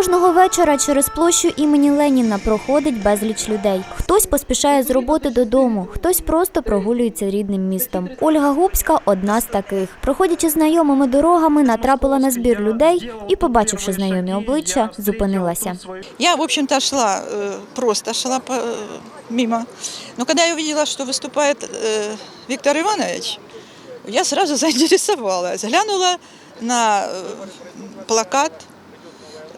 Кожного вечора через площу імені Леніна проходить безліч людей. Хтось поспішає з роботи додому, хтось просто прогулюється рідним містом. Ольга Губська одна з таких. Проходячи знайомими дорогами, натрапила на збір людей і, побачивши знайомі обличчя, зупинилася. Я, в общем-то, шла, э, просто шла по- э, мимо. Но когда я увидела, что выступает э, Виктор Иванович, я сразу заинтересовалась. Глянула на э, плакат.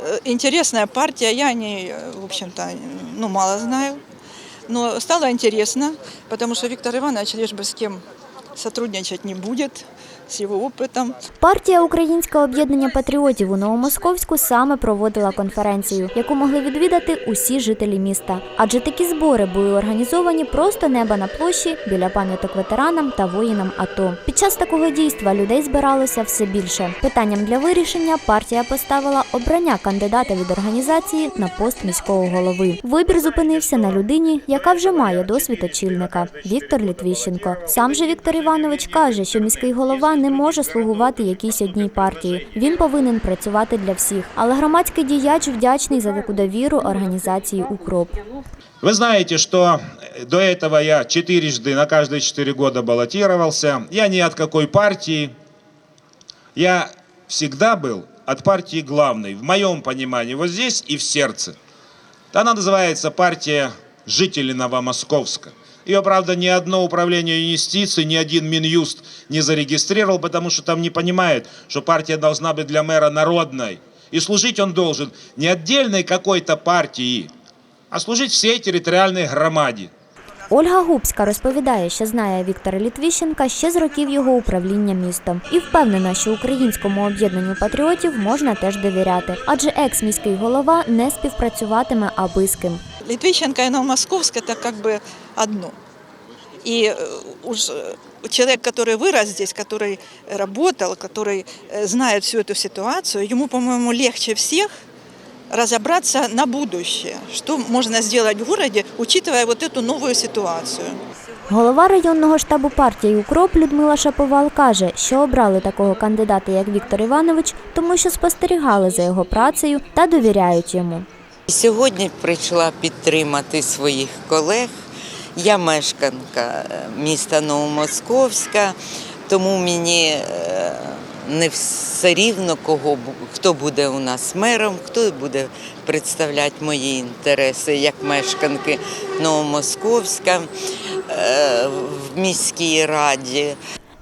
Э, Интересная партия, я о ней, э, в общем-то, ну, мало знаю. Но стало интересно, потому что Виктор Иванович лишь бы с кем сотрудничать не будет, с его опытом. Партія Українське об'єднання патріотів у Новомосковську саме проводила конференцію, яку могли відвідати усі жителі міста. Адже такі збори були організовані просто неба на площі біля пам'яток ветеранам та воїнам АТО. Під час такого дійства людей збиралося все більше. Питанням для вирішення партія поставила обрання кандидата від організації на пост міського голови. Вибір зупинився на людині, яка вже має досвід очільника Віктор Літвіщенко. Сам же Віктор Іванович каже, що міський голова не може слугувати якійсь одній партії. Він повинен працювати для всіх. Але громадський діяч вдячний за таку довіру організації Укроп. Вы знаете, что до этого я четырежды на каждые четыре года баллотировался. Я ни от какой партии. Я всегда был от партии главной, в моем понимании, вот здесь и в сердце. Она называется партия жителей Новомосковска. Ее, правда, ни одно управление юстиции, ни один Минюст не зарегистрировал, потому что там не понимают, что партия должна быть для мэра народной. И служить он должен не отдельной какой-то партии, а служить всей территориальной громаде. Ольга Губська розповідає, що знає Віктора Літвіщенка ще з років його управління містом, і впевнена, що українському об'єднанню патріотів можна теж довіряти, адже екс-міський голова не співпрацюватиме аби з ким. Литвищенко и Новомосковск – это как бы одно. И э, уж э, человек, который вырос здесь, который работал, который э, знает всю эту ситуацию, ему, по-моему, легче всех разобраться на будущее, что можно сделать в городе, учитывая вот эту новую ситуацию. Голова районного штабу партії Укроп Людмила Шаповал каже, що обрали такого кандидата, як Віктор Іванович, тому що спостерігали за його працею та довіряють йому. Сьогодні прийшла підтримати своїх колег. Я мешканка е, міста Новомосковська, тому мені е, не все рівно, кого, хто буде у нас мером, хто буде представляти мої інтереси як мешканки Новомосковська е, в міській раді.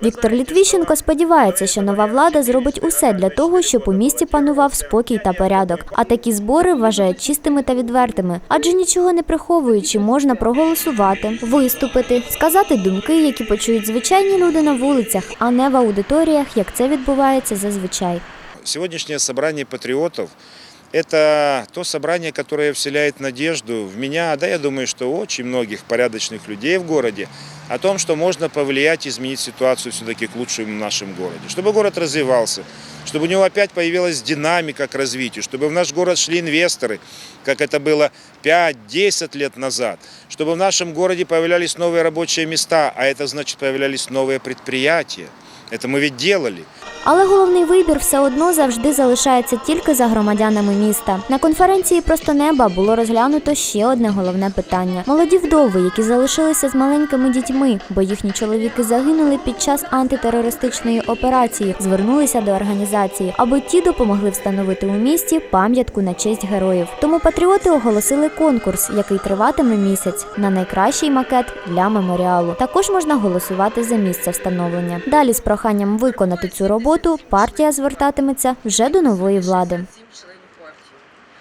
Віктор Літвіщенко сподівається, що нова влада зробить усе для того, щоб у місті панував спокій та порядок. А такі збори вважають чистими та відвертими, адже нічого не приховуючи, можна проголосувати, виступити, сказати думки, які почують звичайні люди на вулицях, а не в аудиторіях, як це відбувається зазвичай. Сегодняшнее собрание патриотов – это то собрание, которое вселяет надежду в меня, да я думаю, что очень многих порядочных людей в городе, о том, что можно повлиять, изменить ситуацию все-таки к лучшему в нашем городе. Чтобы город развивался, чтобы у него опять появилась динамика к развитию, чтобы в наш город шли инвесторы, как это было 5-10 лет назад, чтобы в нашем городе появлялись новые рабочие места, а это значит появлялись новые предприятия. Это мы ведь делали. Але головний вибір все одно завжди залишається тільки за громадянами міста. На конференції Просто неба було розглянуто ще одне головне питання: молоді вдови, які залишилися з маленькими дітьми, бо їхні чоловіки загинули під час антитерористичної операції, звернулися до організації, аби ті допомогли встановити у місті пам'ятку на честь героїв. Тому патріоти оголосили конкурс, який триватиме місяць на найкращий макет для меморіалу. Також можна голосувати за місце встановлення. Далі з проханням виконати цю роботу партія звертатиметься вже до нової влади.